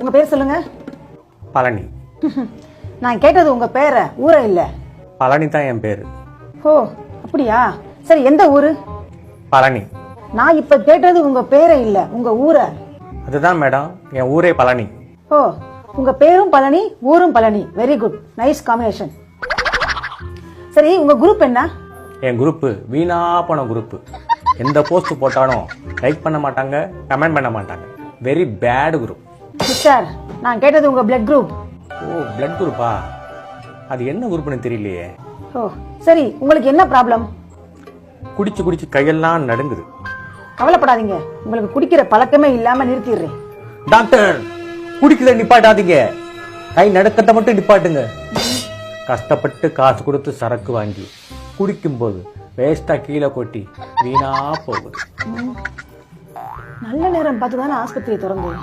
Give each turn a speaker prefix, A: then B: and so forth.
A: உங்க பேர் சொல்லுங்க?
B: பழனி.
A: நான் கேட்டது உங்க பேரை ஊரை இல்ல.
B: பழனி தான் என் பேர்.
A: ஓ அப்படியா? சரி எந்த ஊரு?
B: பழனி.
A: நான் இப்ப கேட்டது உங்க பேரை இல்ல உங்க ஊரை.
B: அதுதான் மேடம் என் ஊரே பழனி.
A: ஓ உங்க பேரும் பழனி ஊரும் Palani. Very good nice combination சரி உங்க குரூப் என்ன?
B: என் குரூப்பு வீணா போன குரூப்பு எந்த போஸ்ட் போட்டாலும் லைக் பண்ண மாட்டாங்க கமெண்ட் பண்ண மாட்டாங்க. வெரி பேட் குரூப்
A: சிஸ்டர் நான் கேட்டது உங்க பிளட் குரூப்
B: ஓ பிளட் குரூப்பா அது என்ன குரூப்னு தெரியலையே.
A: ஓ சரி உங்களுக்கு என்ன ப்ராப்ளம்
B: குடிச்சு குடிச்சு கையெல்லாம் நடுங்குது.
A: கவலைப்படாதீங்க. உங்களுக்கு குடிக்கிற பழக்கமே இல்லாம நிறுத்திடுறேன்.
B: டாக்டர் குடிக்கிறத நிப்பாட்டாதீங்க. கை நடுக்கத்தை மட்டும் நிப்பாட்டுங்க. கஷ்டப்பட்டு காசு கொடுத்து சரக்கு வாங்கி குடிக்கும்போது வேஸ்டா கீழே கொட்டி வீணா போகுது.
A: நல்ல நேரம் பார்த்து தானே ஆஸ்பத்திரி திறந்தேன்